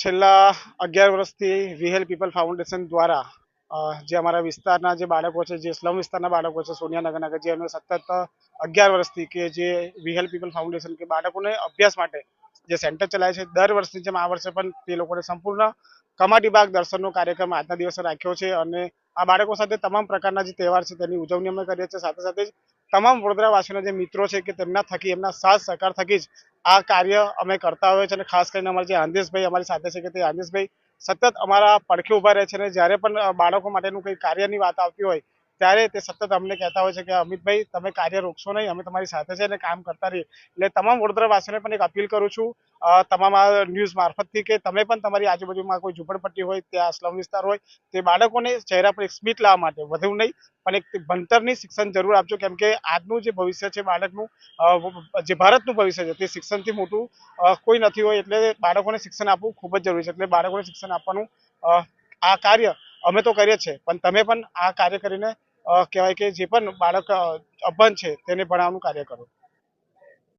છેલ્લા અગિયાર વર્ષથી વિહેલ પીપલ ફાઉન્ડેશન દ્વારા જે અમારા વિસ્તારના જે બાળકો છે, જે સ્લમ વિસ્તારના બાળકો છે, સોનિયાનગરના જે એમને સતત અગિયાર વર્ષથી કે જે વિહેલ પીપલ ફાઉન્ડેશન કે બાળકોને અભ્યાસ માટે જે સેન્ટર ચલાવે છે, દર વર્ષની જેમ આ વર્ષે પણ તે લોકોને સંપૂર્ણ કમાટી બાગ દર્શનનો કાર્યક્રમ આજના દિવસે રાખ્યો છે અને આ બાળકો સાથે તમામ પ્રકારના જે તહેવાર છે, તેની ઉજવણી અમે કરીએ છીએ. સાથે સાથે જ તમામ વડોદરાવાસીઓના જે મિત્રો છે કે તેમના થકી, એમના સાથ સહકાર થકી જ આ કાર્ય અમે કરતા હોઈએ છીએ અને ખાસ કરીને અમારા જે આંદેશભાઈ અમારી સાથે છે કે તે આંદેશભાઈ સતત અમારા પડખે ઊભા રહે છે અને જ્યારે પણ બાળકો માટેનું કંઈ કાર્યની વાત આવતી હોય ત્યારે તે સતત અમને કહેતા હોય છે કે, અમિતભાઈ, તમે કાર્ય રોકશો નહીં, અમે તમારી સાથે છે અને કામ કરતા રહીએ. એટલે તમામ વડોદરાવાસીઓને પણ એક અપીલ કરું છું તમામ આ ન્યૂઝ મારફતથી કે તમે પણ તમારી આજુબાજુમાં કોઈ ઝૂંપડપટ્ટી હોય, ત્યાં સ્લમ વિસ્તાર હોય, તે બાળકોને ચહેરા પર એક સ્મિત લાવવા માટે, વધુ નહીં, પણ એક ભણતરની શિક્ષણ જરૂર આપજો. કેમ કે આજનું જે ભવિષ્ય છે બાળકનું જે ભારતનું ભવિષ્ય છે, તે શિક્ષણથી મોટું કોઈ નથી હોય, એટલે બાળકોને શિક્ષણ આપવું ખૂબ જ જરૂરી છે. એટલે બાળકોને શિક્ષણ આપવાનું આ કાર્ય અમે તો કરીએ છીએ પણ તમે પણ આ કાર્ય કરીને કહેવાય કે જે પણ બાળક અભણ છે તેને ભણાવવાનું કાર્ય કરો.